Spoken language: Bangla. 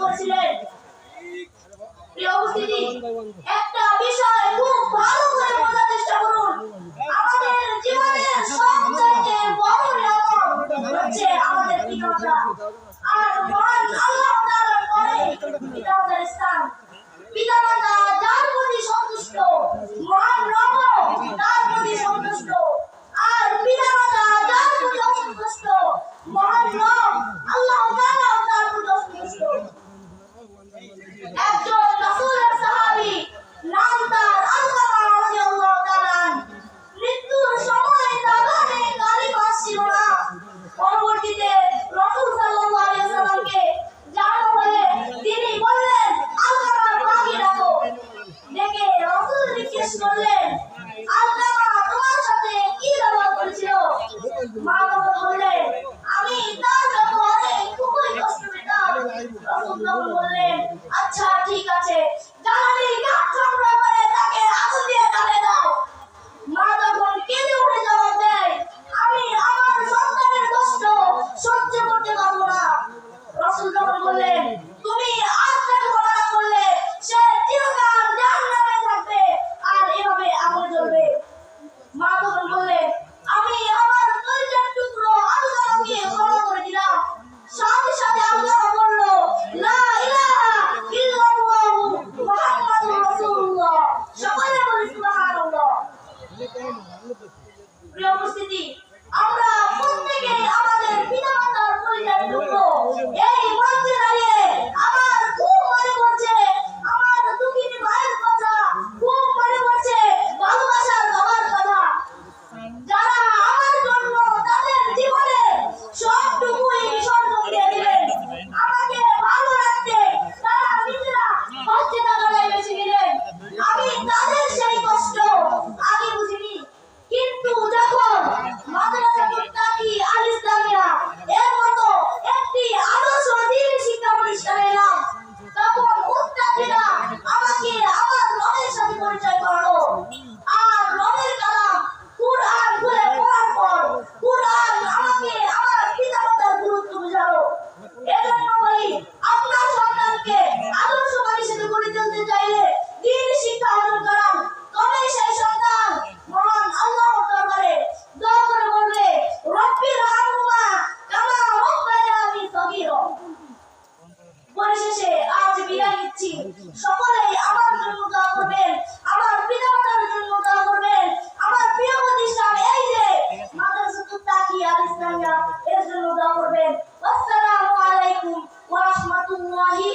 করেছিলেন। প্রিয় উপস্থিতি একটা বিষয় খুব ভালো জিজ্ঞেস করলেন, আল্লাহ তোমার সাথে কি ব্যবহার করেছিল? মা বাবা বললেন, আমি তার ব্যবহারে খুবই কষ্ট পেতাম। রসুল্লাহ প্রিয় উপস্থিতি আমরা জন্য করবেন আমার পিতা মাতার জন্য করবেন। আমার প্রিয় প্রতিষ্ঠান এই যে মাদ্রাসাতুল তাকিয়া, আল ইসলামিয়া, এর জন্য দোয়া করবেন। আসসালামু আলাইকুম ওয়া রাহমাতুল্লাহি